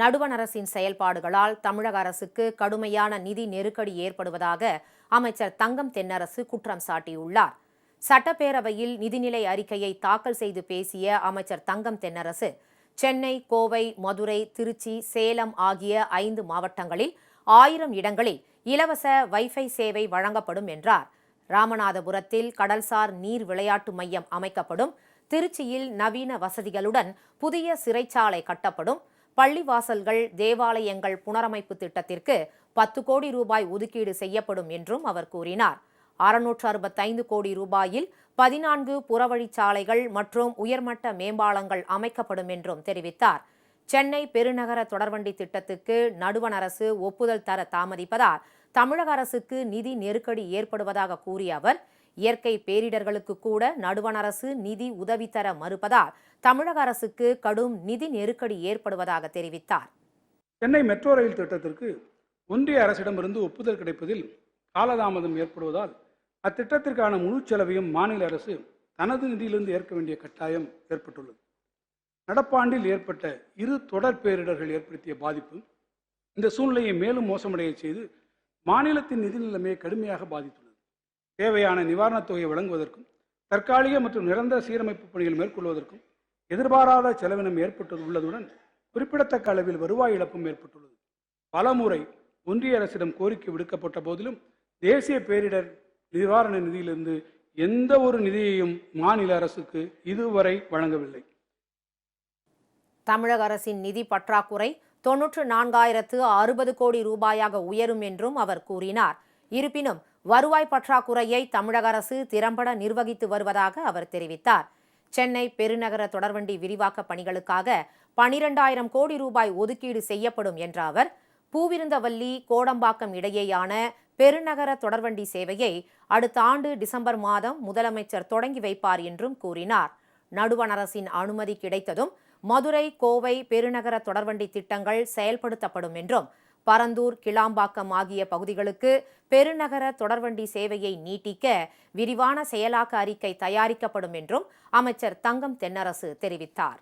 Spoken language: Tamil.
நடுவண் அரசின் செயல்பாடுகளால் தமிழக அரசுக்கு கடுமையான நிதி நெருக்கடி ஏற்படுவதாக அமைச்சர் தங்கம் தென்னரசு குற்றம் சாட்டியுள்ளார். சட்டப்பேரவையில் நிதிநிலை அறிக்கையை தாக்கல் செய்து பேசிய அமைச்சர் தங்கம் தென்னரசு சென்னை கோவை மதுரை திருச்சி சேலம் ஆகிய ஐந்து மாவட்டங்களில் ஆயிரம் இடங்களில் இலவச வைஃபை சேவை வழங்கப்படும் என்றார். ராமநாதபுரத்தில் கடல்சார் நீர் விளையாட்டு மையம் அமைக்கப்படும். திருச்சியில் நவீன வசதிகளுடன் புதிய சிறைச்சாலை கட்டப்படும். பள்ளிவாசல்கள் தேவாலயங்கள் புனரமைப்பு திட்டத்திற்கு பத்து கோடி ரூபாய் ஒதுக்கீடு செய்யப்படும் என்றும் அவர் கூறினார். அறுநூற்று அறுபத்தைந்து கோடி ரூபாயில் பதினான்கு புறவழிச்சாலைகள் மற்றும் உயர்மட்ட மேம்பாலங்கள் அமைக்கப்படும் என்றும் தெரிவித்தார். சென்னை பெருநகர தொடர்வண்டி திட்டத்துக்கு நடுவண் அரசு ஒப்புதல் தர தாமதிப்பதால் தமிழக அரசுக்கு நிதி நெருக்கடி ஏற்படுவதாக கூறிய அவர் இயற்கை பேரிடர்களுக்கு கூட நடுவண் அரசு நிதி உதவி தர மறுப்பதால் தமிழக அரசுக்கு கடும் நிதி நெருக்கடி ஏற்படுவதாக தெரிவித்தார். சென்னை மெட்ரோ ரயில் திட்டத்திற்கு ஒன்றிய அரசிடமிருந்து ஒப்புதல் கிடைப்பதில் காலதாமதம் ஏற்படுவதால் அத்திட்டத்திற்கான முழு செலவையும் மாநில அரசு தனது நிதியிலிருந்து ஏற்க வேண்டிய கட்டாயம் ஏற்பட்டுள்ளது. நடப்பாண்டில் ஏற்பட்ட இரு தொடர் பேரிடர்கள் ஏற்படுத்திய பாதிப்பு இந்த சூழ்நிலையை மேலும் மோசமடைய செய்து மாநிலத்தின் நிதி நிலைமையை கடுமையாக பாதித்துள்ளது. தேவையான நிவாரணத் தொகையை வழங்குவதற்கும் தற்காலிக மற்றும் நிரந்தர சீரமைப்பு பணிகள் மேற்கொள்வதற்கும் எதிர்பாராத செலவினம் ஏற்பட்டு உள்ளதுடன் குறிப்பிடத்தக்க அளவில் வருவாய் இழப்பும் ஏற்பட்டுள்ளது. பலமுறை ஒன்றிய அரசிடம் கோரிக்கை விடுக்கப்பட்ட போதிலும் தேசிய பேரிடர் நிவாரண நிதியிலிருந்து எந்த ஒரு நிதியையும் மாநில அரசுக்கு இதுவரை வழங்கவில்லை. தமிழக அரசின் நிதி பற்றாக்குறை தொன்னூற்று நான்காயிரத்து அறுபது கோடி ரூபாயாக உயரும் என்றும் அவர் கூறினார். இருப்பினும் வருவாய் பற்றாக்குறையை தமிழக அரசு திறம்பட நிர்வகித்து வருவதாக அவர் தெரிவித்தார். சென்னை பெருநகர தொடர்வண்டி விரிவாக்க பணிகளுக்காக பனிரெண்டாயிரம் கோடி ரூபாய் ஒதுக்கீடு செய்யப்படும் என்ற அவர் பூவிருந்தவல்லி கோடம்பாக்கம் இடையேயான பெருநகர தொடர்வண்டி சேவையை அடுத்த ஆண்டு டிசம்பர் மாதம் முதலமைச்சர் தொடங்கி வைப்பார் என்றும் கூறினார். நடுவண் அரசின் அனுமதி கிடைத்ததும் மதுரை கோவை பெருநகர தொடர்வண்டி திட்டங்கள் செயல்படுத்தப்படும் என்றும் பரந்தூர் கிளாம்பாக்கம் ஆகிய பகுதிகளுக்கு பெருநகர தொடர்வண்டி சேவையை நீட்டிக்க விரிவான செயலாக்க அறிக்கை தயாரிக்கப்படும் என்றும் அமைச்சர் தங்கம் தென்னரசு தெரிவித்தார்.